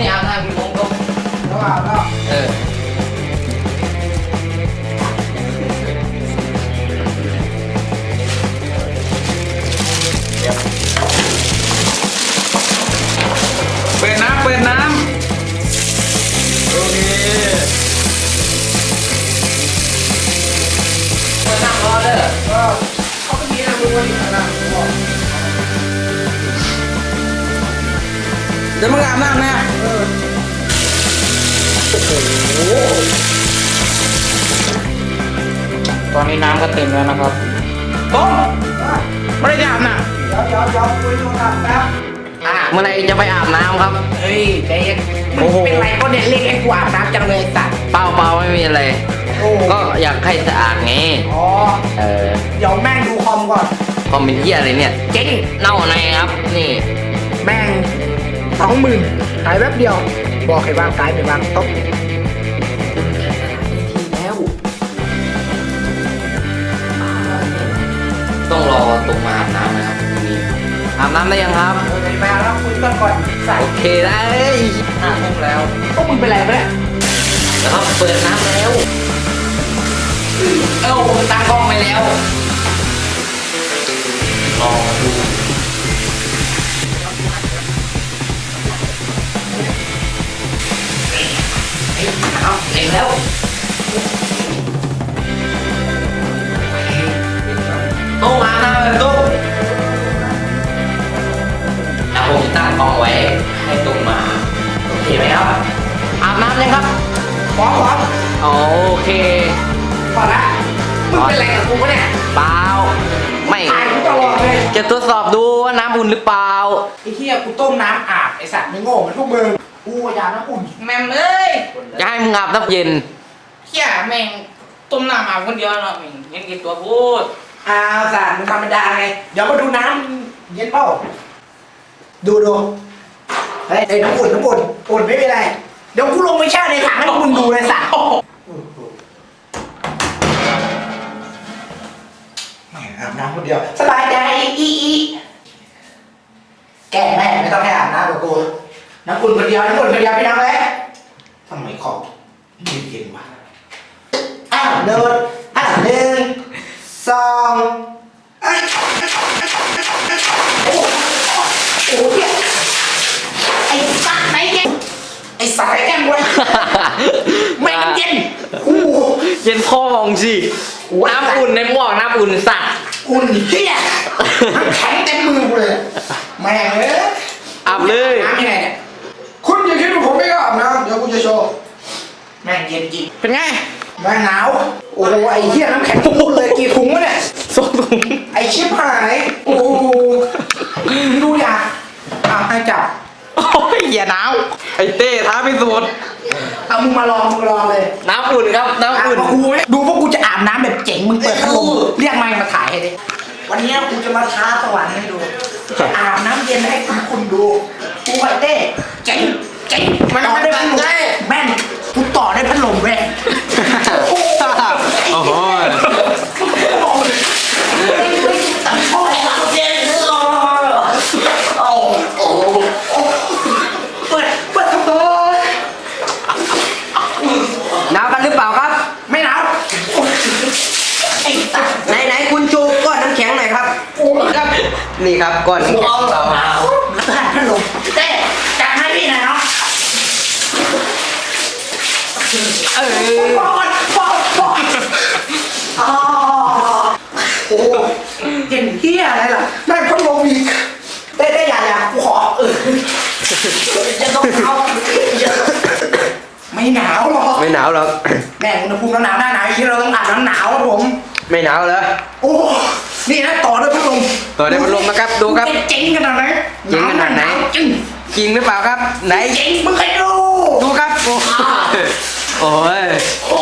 นี่อาบน้ำกี่โมงก็แล้วอาบแล้วเออ ดี๋ยวมึงอาบน้ำนะเออตอนนี้น้ำก็เต็มแล้วนะครับต้มอะไม่ได้อาบน้เดี๋ยวเดี๋ยวเดี๋ยวคุยโทรศัพท์แป๊บอะเมื่อไหรจะไปอาบน้ำครับ เฮ้ยใจเย็นมึงเป็นไรก็เนี่ยเรียกไอ้กูอาบน้ำจังเลยไอ้สัตว์เปล่าเปล่าไม่มีอะไร โอ้ก็อยากให้สะอาดไง อ๋อ เออเดี๋ยวแม่งดูคอมก่อน คอมเป็นเหี้ยอะไรเนี่ย เจ๊งเน่าในครับ นี่แม่งส องหมื่นหายแป๊บเดียว บอกให้วางสายไม่วางโต๊ะแล้วต้องรอตรงมาอาบน้ำนะครับนี่อาบน้ำได้ยังครับเออไปอาบแล้วคุยกันก่อนใส่โอเคได้ห้าโมงแล้วพวกมึงเป็นไรปะเนี่ยแล้วครับเปิดน้ำแล้ว เอ้าผมตั้งกล้องไปแล้วรอ เคพอละมึงเป็นไรกับกูปะเนี่ยเปล่าไม่ถ่ายกูตลอดเลยจะตรวจสอบดูว่าน้ำอุ่นหรือเปล่าไอ้เหี้ยกูต้มน้ำอาบไอ้สัตว์ไม่โง่เหมือนพวกมึงกูอยากน้ำอุ่นแม่มเอ้ยจะให้มึงอาบน้ำเย็นเฮียแม่งต้มน้ำอาบคนเดียวเนาะแม่งเห็นกี่ตัวพูดอ้าวสัตว์มึงธรรมดาไงเดี๋ยวมาดูน้ำเย็นเปล่าดูดูเฮ้ยไอ้น้ำอุ่นน้ำอุ่นอุ่นไม่เป็นไรเดี๋ยวกูลงไปแช่ในถังให้พวกมึงดูเลยสัตว์ อาบน้ำคนเดียว สบายใจอีอีแกแม่ไม่ต้องให้อาบน้ำกับกูน้ำอุ่นคนเดียวน้ำอุ่นคนเดียวพี่น้องเลยทำไมขอบเย็นเย็นๆวะอ้าวเดินอ้าวหนึ่งสองเอ้ยโอ้โหโอ้โหเหี้ยไอ้สัตว์ไหนแกไอ้สัตว์ไหนแกงเว้ยแม่งเย็นโอ้โหเย็นพ่อมองสิโอ้ยน้ำอุ่นในหม้อน้ำอุ่นสัตว์ อุ่นเฮียน้ำแข็งเต็มมือกูเลย แม่งเอ้ยอาบเลยน้ำยังไงเนี่ยคุณอย่าคิดว่าผมไม่อาบน้ำเดี๋ยวกูจะโชว์แม่งเย็นจริงเป็นไง แม่งหนาว โอ้โหไอ้เหี้ยน้ำแข็งพูดเลยกี่ถุงวะเนี่ยสองถุงไอ้ชิบหาย โอ้โหดูอยากอะให้จับโอ้ยอย่าหนาวไอเต้ท้าพิสูจน์เอามึงมาลองมึงลองเลย น้ำอุ่นครับน้ำอะอุ่นมากูไหมดูพวกกูจะอาบน้ำแบบเจ๋งมึงเปิดพัด วันนี้กูจะมาท้าสวรรค์ให้ดูจะอาบน้ำเย็นให้คุณคุณดูกูไอ้เต้ นี่ครับก้อนน้ำแข็งเราวก็หันพัดลมเต้จัดให้พี่หน่อยเนาะเออปอดปอดปอดอ๋อโอ้เห็นเฮียอะไรล่ะได้พัดลมอีกเต้เต้อย่าอย่ากูขอเออจะต้องเอาไม่หนาวหรอกไม่หนาวหรอกแม่งอุณหภูมิหนาวหน้าหนาวที่เราต้องอาบน้ำหนาวครับผม ไม่หนาวเหรอโอ้ นี่นะต่อด้วยพัดลมต่อด้วยพัดลมนะครับดูครับเจ๋งขนาดไหนเจ๋งขนาดไหนจริงจริงหรือเปล่าครับ ไหนเจ๋งมึงเคยดูดูครับโอ้โอ้ยพอแล้ว